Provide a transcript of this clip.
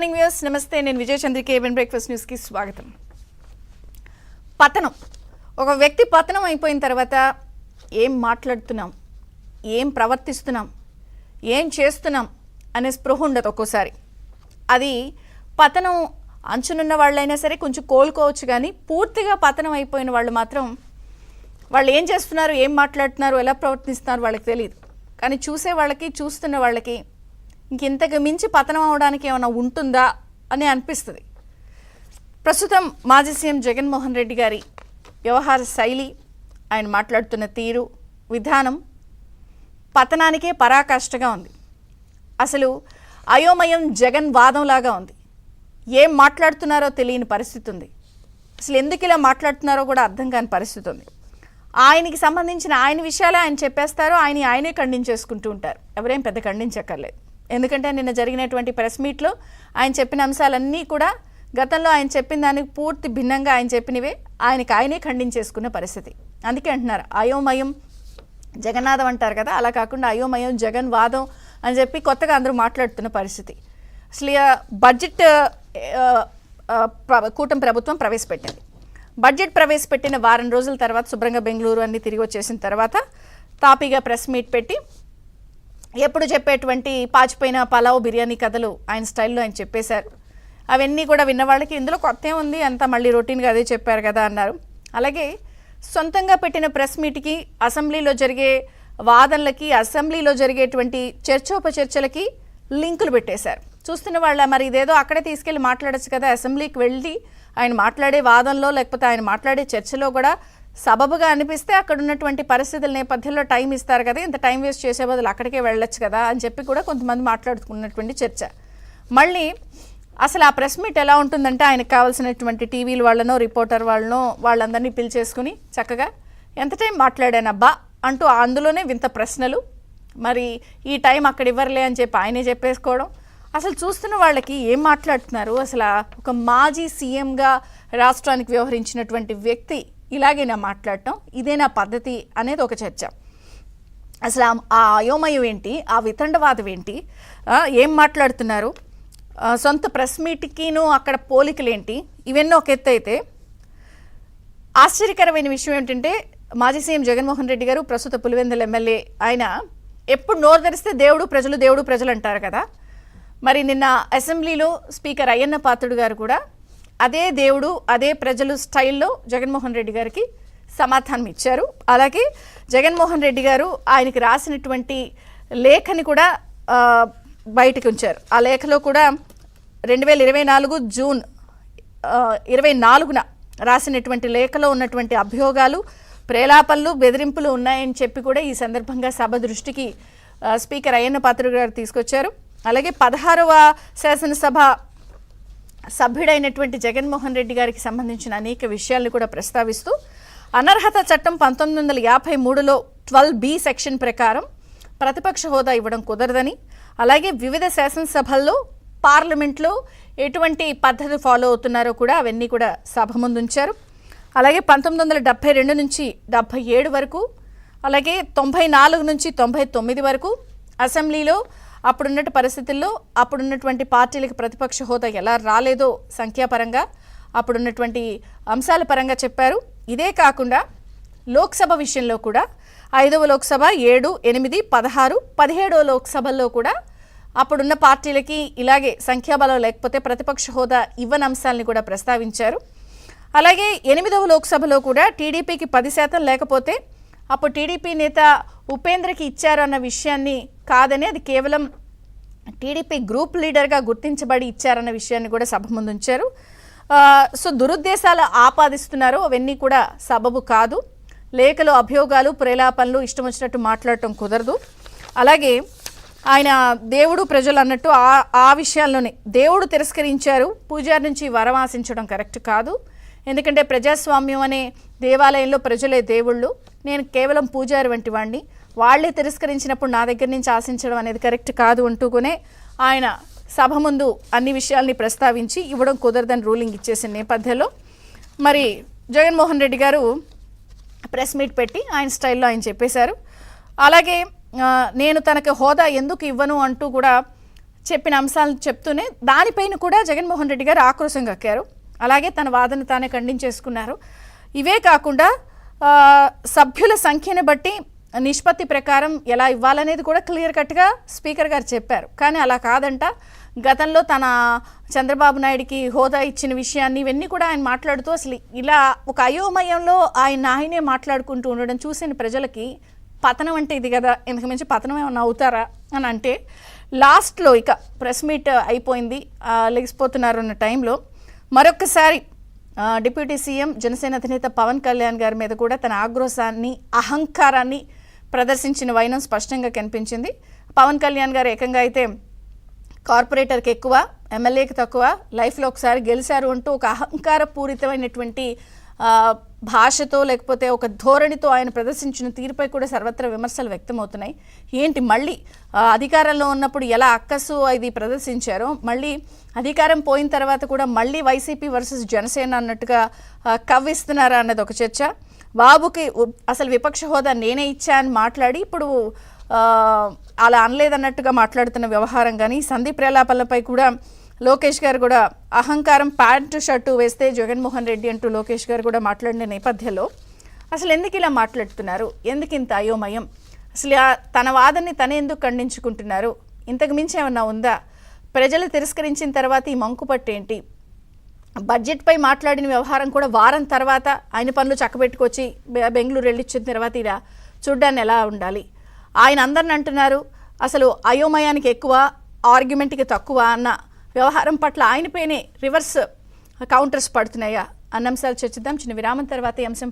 Morning views నమస్తే నేను విజయ Chandrika even breakfast న్యూస్కి స్వాగతం. పతనం. ఒక వ్యక్తి పతనం అయిపోయిన తర్వాత ఏం మాట్లాడుతున్నాం? ఏం ప్రవర్తిస్తున్నాం? ఏం చేస్తున్నాం? అనే స్పృహ ఉండదు ఒక్కోసారి. అది పతనం అంచునున్న వాళ్ళైనా సరే కొంచెం కోలుకోవచ్చు కానీ పూర్తిగా పతనం అయిపోయిన వాళ్ళు మాత్రం వాళ్ళు ఏం చేస్తున్నారు? ఏం మాట్లాడుతున్నారు? ఎలా ప్రవర్తిస్తున్నారు? వాళ్ళకి తెలియదు కానీ చూసే వాళ్ళకి చూస్తున్న వాళ్ళకి ఇంకింతకు మించి పతనం అవడానికి ఏమైనా ఉంటుందా అని అనిపిస్తుంది. ప్రస్తుతం మాజీ సీఎం జగన్మోహన్ రెడ్డి గారి వ్యవహార శైలి ఆయన మాట్లాడుతున్న తీరు విధానం పతనానికే పరాకాష్ఠగా ఉంది. అసలు అయోమయం జగన్ వాదంలాగా ఉంది. ఏం మాట్లాడుతున్నారో తెలియని పరిస్థితి ఉంది. అసలు ఎందుకు ఇలా మాట్లాడుతున్నారో కూడా అర్థం కాని పరిస్థితి ఉంది. ఆయనకి సంబంధించిన ఆయన విషయాలే ఆయన చెప్పేస్తారు ఆయన ఆయనే ఖండించేసుకుంటూ ఉంటారు. ఎవరేం పెద్ద ఖండించక్కర్లేదు. ఎందుకంటే నిన్న జరిగినటువంటి ప్రెస్ మీట్లో ఆయన చెప్పిన అంశాలన్నీ కూడా గతంలో ఆయన చెప్పిన దానికి పూర్తి భిన్నంగా ఆయన చెప్పినవే. ఆయనకి ఆయనే ఖండించేసుకున్న పరిస్థితి. అందుకే అంటున్నారు అయోమయం జగన్నాథం అంటారు కదా అలా కాకుండా అయోమయం జగన్ వాదం అని చెప్పి కొత్తగా అందరూ మాట్లాడుతున్న పరిస్థితి. అసలు బడ్జెట్ ప్ర- కూటమి ప్రభుత్వం ప్రవేశపెట్టింది. బడ్జెట్ ప్రవేశపెట్టిన వారం రోజుల తర్వాత శుభ్రంగా బెంగళూరు అన్ని తిరిగి వచ్చేసిన తర్వాత తాపీగా ప్రెస్ మీట్ పెట్టి ఎప్పుడు చెప్పేటువంటి పాచిపోయిన పలావ్ బిర్యానీ కథలు ఆయన స్టైల్లో ఆయన చెప్పేశారు. అవన్నీ కూడా విన్నవాళ్ళకి ఇందులో కొత్త ఉంది? అంతా మళ్ళీ రొటీన్గా అదే చెప్పారు కదా అన్నారు. అలాగే సొంతంగా పెట్టిన ప్రెస్ మీట్కి అసెంబ్లీలో జరిగే వాదనలకి అసెంబ్లీలో జరిగేటువంటి చర్చోపచర్చలకి లింకులు పెట్టేశారు. చూస్తున్న వాళ్ళ మరి ఇదేదో అక్కడే తీసుకెళ్ళి మాట్లాడొచ్చు కదా అసెంబ్లీకి వెళ్ళి ఆయన మాట్లాడే వాదనలో లేకపోతే ఆయన మాట్లాడే చర్చలో కూడా సబబుగా అనిపిస్తే అక్కడ ఉన్నటువంటి పరిస్థితుల నేపథ్యంలో టైం ఇస్తారు కదా ఇంత టైం వేస్ట్ చేసే బదులు అక్కడికే వెళ్ళొచ్చు కదా అని చెప్పి కూడా కొంతమంది మాట్లాడుకున్నటువంటి చర్చ. మళ్ళీ అసలు ఆ ప్రెస్ మీట్ ఎలా ఉంటుందంటే ఆయనకు కావాల్సినటువంటి టీవీల వాళ్ళనో రిపోర్టర్ వాళ్ళనో వాళ్ళందరినీ పిలిచేసుకుని చక్కగా ఎంత టైం మాట్లాడానబ్బా? అంటూ అందులోనే వింత ప్రశ్నలు. మరి ఈ టైం అక్కడ ఇవ్వరులే అని చెప్పి ఆయనే చెప్పేసుకోవడం. అసలు చూస్తున్న వాళ్ళకి ఏం మాట్లాడుతున్నారు? అసలు ఒక మాజీ సీఎంగా రాష్ట్రానికి వ్యవహరించినటువంటి వ్యక్తి ఇలాగేనా మాట్లాడటం? ఇదేనా పద్ధతి అనేది ఒక చర్చ. అసలు ఆ- అయోమయం ఏంటి? ఆ వితండవాదం ఏంటి? ఏం మాట్లాడుతున్నారు? సొంత ప్రెస్ మీట్కిను అక్కడ పోలికలు ఏంటి ఇవన్నీ ఒక ఎత్తు అయితే ఆశ్చర్యకరమైన విషయం ఏంటంటే మాజీ సీఎం జగన్మోహన్ రెడ్డి గారు ప్రస్తుత పులివెందుల ఎమ్మెల్యే ఆయన ఎప్పుడు నోరు తెరిస్తే దేవుడు ప్రజలు దేవుడు ప్రజలు అంటారు కదా. మరి నిన్న అసెంబ్లీలో స్పీకర్ అయ్యన్న పాత్రుడు గారు కూడా అదే దేవుడు అదే ప్రజలు స్టైల్లో జగన్మోహన్ రెడ్డి గారికి సమాధానం ఇచ్చారు అలాగే జగన్మోహన్ రెడ్డి గారు ఆయనకి రాసినటువంటి లేఖని కూడా బయటకు ఉంచారు. ఆ లేఖలో కూడా రెండు వేల ఇరవై నాలుగు జూన్ ఇరవై నాలుగున రాసినటువంటి లేఖలో ఉన్నటువంటి అభియోగాలు ప్రేలాపనలు బెదిరింపులు ఉన్నాయని చెప్పి కూడా ఈ సందర్భంగా సభ దృష్టికి స్పీకర్ అయ్యన్న పాత్ర గారు తీసుకొచ్చారు. అలాగే పదహారవ శాసనసభ సభ్యుడైనటువంటి జగన్మోహన్ రెడ్డి గారికి సంబంధించిన అనేక విషయాలను కూడా ప్రస్తావిస్తూ అనర్హత చట్టం పంతొమ్మిది వందల యాభై మూడులో ట్వెల్వ్ బి సెక్షన్ ప్రకారం ప్రతిపక్ష హోదా ఇవ్వడం కుదరదని అలాగే వివిధ శాసనసభల్లో పార్లమెంట్లో ఎటువంటి పద్ధతి ఫాలో అవుతున్నారో కూడా అవన్నీ కూడా సభ ముందుంచారు. అలాగే పంతొమ్మిది వందల డెబ్బై రెండు నుంచి డెబ్బై ఏడు వరకు అలాగే తొంభై నాలుగు నుంచి తొంభై తొమ్మిది వరకు అసెంబ్లీలో అప్పుడున్నట్టు పరిస్థితుల్లో అప్పుడున్నటువంటి పార్టీలకు ప్రతిపక్ష హోదా ఎలా రాలేదో సంఖ్యాపరంగా అప్పుడున్నటువంటి అంశాల పరంగా చెప్పారు. ఇదే కాకుండా లోక్సభ విషయంలో కూడా ఐదవ లోక్సభ ఏడు ఎనిమిది పదహారు పదిహేడవ లోక్సభల్లో కూడా అప్పుడున్న పార్టీలకి ఇలాగే సంఖ్యాబలం లేకపోతే ప్రతిపక్ష హోదా ఇవ్వని అంశాలని కూడా ప్రస్తావించారు. అలాగే ఎనిమిదవ లోక్సభలో కూడా టీడీపీకి పది శాతం లేకపోతే అప్పుడు టీడీపీ నేత ఉపేంద్రకి ఇచ్చారన్న విషయాన్ని కాదని అది కేవలం టీడీపీ గ్రూప్ లీడర్గా గుర్తించబడి ఇచ్చారన్న విషయాన్ని కూడా సభ ముందు ఉంచారు సో దురుద్దేశాలు ఆపాదిస్తున్నారు. అవన్నీ కూడా సబబు కాదు. లేఖలు అభియోగాలు ప్రేలాపనలు ఇష్టం వచ్చినట్టు మాట్లాడటం కుదరదు. అలాగే ఆయన దేవుడు ప్రజలు అన్నట్టు ఆ ఆ విషయాల్లోనే దేవుడు తిరస్కరించారు. పూజారి నుంచి వరం ఆశించడం కరెక్ట్ కాదు. ఎందుకంటే ప్రజాస్వామ్యం అనే దేవాలయంలో ప్రజలే దేవుళ్ళు. నేను కేవలం పూజారి వంటి వాడిని వాళ్ళే తిరస్కరించినప్పుడు నా దగ్గర నుంచి ఆశించడం అనేది కరెక్ట్ కాదు అంటూనే ఆయన సభ ముందు అన్ని విషయాల్ని ప్రస్తావించి ఇవ్వడం కుదరదని రూలింగ్ ఇచ్చేసిన నేపథ్యంలో మరి జగన్మోహన్ రెడ్డి గారు ప్రెస్ మీట్ పెట్టి ఆయన స్టైల్లో ఆయన చెప్పేశారు. అలాగే నేను తనకు హోదా ఎందుకు ఇవ్వను అంటూ కూడా చెప్పిన అంశాలను చెప్తూనే దానిపైన కూడా జగన్మోహన్ రెడ్డి గారు ఆక్రోశం కక్కారు అలాగే తన వాదన తానే ఖండించేసుకున్నారు. ఇవే కాకుండా సభ్యుల సంఖ్యను బట్టి నిష్పత్తి ప్రకారం ఎలా ఇవ్వాలనేది కూడా క్లియర్ కట్గా స్పీకర్ గారు చెప్పారు. కానీ అలా కాదంట. గతంలో తన చంద్రబాబు నాయుడికి హోదా ఇచ్చిన విషయాన్ని ఇవన్నీ కూడా ఆయన మాట్లాడుతూ అసలు ఇలా ఒక అయోమయంలో ఆయన ఆయనే మాట్లాడుకుంటూ ఉండడం చూసిన ప్రజలకి పతనం అంటే ఇది కదా ఇంతకు మించి పతనం ఏమన్నా అవుతారా అని అంటే లాస్ట్లో ఇక ప్రెస్ మీట్ అయిపోయింది లెగిసిపోతున్నారు అన్న టైంలో మరొకసారి డిప్యూటీ సీఎం జనసేన అధినేత పవన్ కళ్యాణ్ గారి మీద కూడా తన ఆగ్రోశాన్ని అహంకారాన్ని ప్రదర్శించిన వైనం స్పష్టంగా కనిపించింది. పవన్ కళ్యాణ్ గారు ఏకంగా అయితే కార్పొరేటర్కి ఎక్కువ ఎమ్మెల్యేకి తక్కువ లైఫ్లో ఒకసారి గెలిచారు అంటూ ఒక అహంకారపూరితమైనటువంటి భాషతో లేకపోతే ఒక ధోరణితో ఆయన ప్రదర్శించిన తీరుపై కూడా సర్వత్రా విమర్శలు వ్యక్తమవుతున్నాయి. ఏంటి మళ్ళీ అధికారంలో ఉన్నప్పుడు ఎలా అక్కసు ఇది ప్రదర్శించారో మళ్ళీ అధికారం పోయిన తర్వాత కూడా మళ్ళీ వైసీపీ వర్సెస్ జనసేన అన్నట్టుగా కవ్విస్తున్నారా అన్నది ఒక చర్చ. బాబుకి అసలు విపక్ష హోదా నేనే ఇచ్చా అని మాట్లాడి ఇప్పుడు అలా అనలేదన్నట్టుగా మాట్లాడుతున్న వ్యవహారం కానీ సందీప్ ప్రలాపాలపై కూడా లోకేష్ గారు కూడా అహంకారం ప్యాంటు షర్టు వేస్తే జగన్మోహన్ రెడ్డి అంటూ లోకేష్ గారు కూడా మాట్లాడిన నేపథ్యంలో అసలు ఎందుకు ఇలా మాట్లాడుతున్నారు? ఎందుకు ఇంత అయోమయం? అసలు ఆ తన వాదనని తనే ఎందుకు ఖండించుకుంటున్నారు? ఇంతకు మించి ఏమన్నా ఉందా? ప్రజలు తిరస్కరించిన తర్వాత ఈ మంకుపట్టేంటి బడ్జెట్పై మాట్లాడిన వ్యవహారం కూడా వారం తర్వాత ఆయన పనులు చక్కబెట్టుకొచ్చి బెంగళూరు వెళ్ళిచ్చిన తర్వాత ఇలా చూడ్డాన్ని ఎలా ఉండాలి? ఆయన అందరిని అంటున్నారు అసలు అయోమయానికి ఎక్కువ ఆర్గ్యుమెంట్కి తక్కువ అన్న వ్యవహారం పట్ల ఆయనపైనే రివర్స్ కౌంటర్స్ పడుతున్నాయా? అన్న అంశాలు చర్చిద్దాం. చిన్న విరామం తర్వాత ఈ అంశంపై